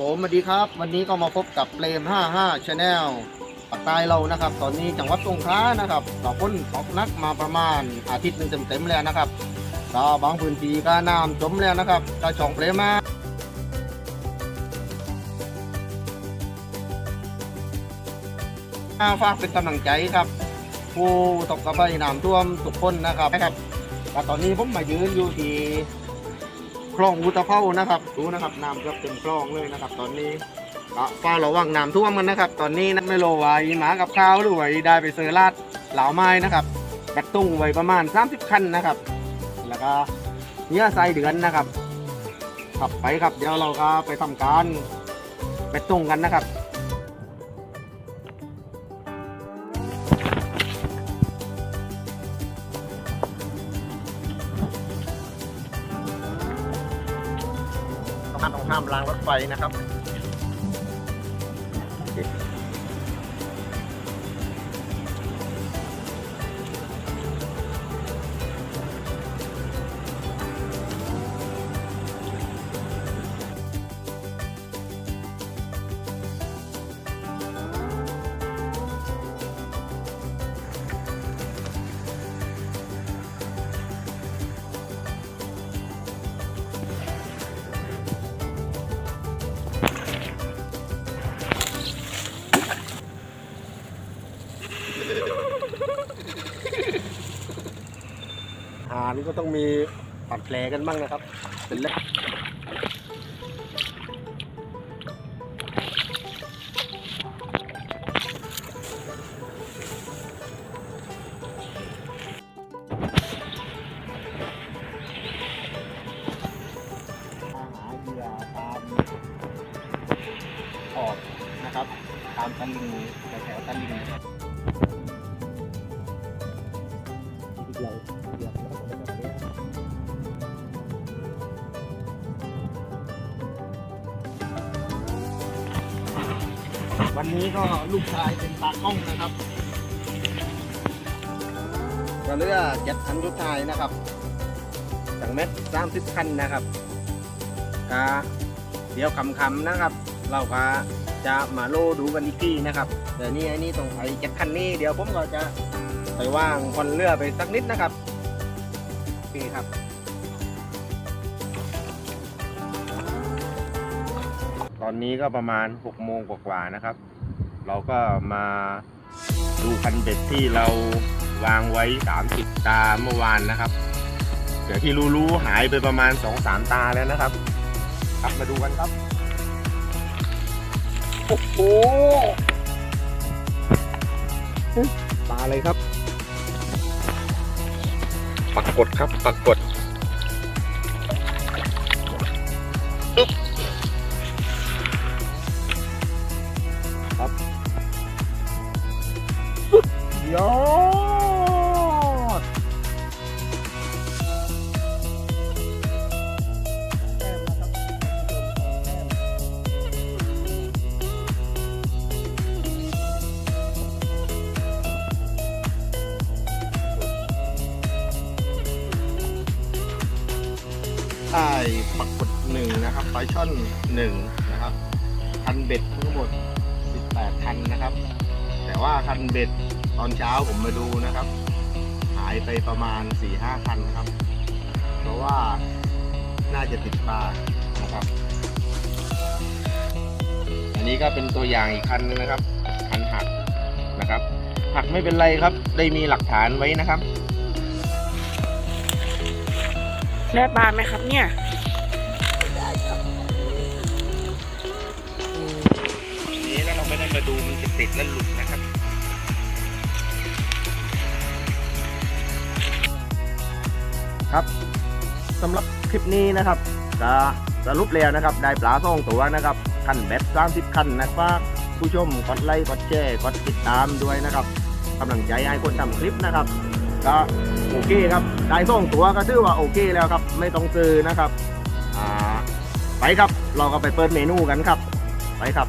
ผมสวัสดีครับ วันนี้ก็มาพบกับเปรม 55 Channel ปักใต้เรานะครับ ตอนนี้จังหวัดสงขลานะครับเราพ้นตกนักมาประมาณอาทิตย์หนึ่งเต็มๆแล้วนะครับก็บางพื้นที่ก็น้ำจมแล้วนะครับก็ช่องเปรมมาฝากเป็นกำลังใจครับ ผู้ตกกระบายน้ำท่วมทุกคนนะครับนะครับก็ตอนนี้ผมมายืนอยู่ที่ คลองอุตภเปานะครับดูนะครับน้ำเกือบเต็มคลองเลยนะครับ ตอนนี้ก็เฝ้าระวังน้ำท่วมกันนะครับ ตอนนี้นะไม่รอไว้หมากับข้าวหรือว่าอีได้ไปเซอร์ลาดเหลาไม้นะครับแบตตุ้งไว้ประมาณ 30 คันนะครับ แล้วก็เนื้อไส้เดือนนะครับขับไปครับเดี๋ยวเราก็ไปทำการไปตุ้งกันนะครับ ตรงนั้นตรงข้ามรางรถไฟนะครับานี่ก็ต้องมีปัดแผลกันบ้างนะครับ เป็นเล็กหาเหยื่อตามขอบนะครับ ตามตะลิงแถวๆตะลิง วันนี้ก็ลูกชายเป็นตากล้องนะครับก็เลือกเจ็ดคันลูกชายนะครับจังเม็ดสามสิบคันนะครับกาเดี๋ยวคำๆนะครับ เราก็จะมาโลดูกันอีกทีนะครับเดี๋ยวนี้ไอ้นี่ตรงไอ้เจ็ดคันนี้เดี๋ยวผมก็จะไปว่างคนเรือไปสักนิดนะครับโอเคครับ อนนี้ก็ประมาณ6โมงกว่าๆนะครับ เราก็มาดูคันเบ็ดที่เราวางไว้ 30 ตาเมื่อวานนะครับ เดี๋ยวที่รู้ๆหายไปประมาณ 2-3 ตาแล้วนะครับ ครับมาดูกันครับ โอ้โหปลาอะไรครับ ปักกดครับ ปักกด ใช่ปักกดหนึ่งนะครับปลาช่อนหนึ่งนะครับ คันเบ็ดทั้งหมด 18คันนะครับ แต่ว่าคันเบ็ดตอนเช้าผมมาดูนะครับ หายไปประมาณ4ี่ห้าคันครับ เพราะว่าน่าจะติดปลานะครับ อันนี้ก็เป็นตัวอย่างอีกคันนึงนะครับ คันหักนะครับ หักไม่เป็นไรครับ ได้มีหลักฐานไว้นะครับ ได้ปลาไหมครับเนี่ยนี้แล้วเราไม่ได้มาดูมันจะติดแล้วหลุดนะครับครับสำหรับคลิปนี้นะครับจะสรุปแล้วนะครับ ได้ปลาสองตัวนะครับคันแบตสามสิบคันนะครับผู้ชมกดไลค์กดแชร์กดติดตามด้วยนะครับกำลังใจให้คนทำคลิปนะครับ ก็โอเคครับได้ส่งตัวก็ถือว่าโอเคแล้วครับ ไม่ต้องซื้อนะครับ อ่า ไปครับ เราก็ไปเปิดเมนูกันครับ ไปครับ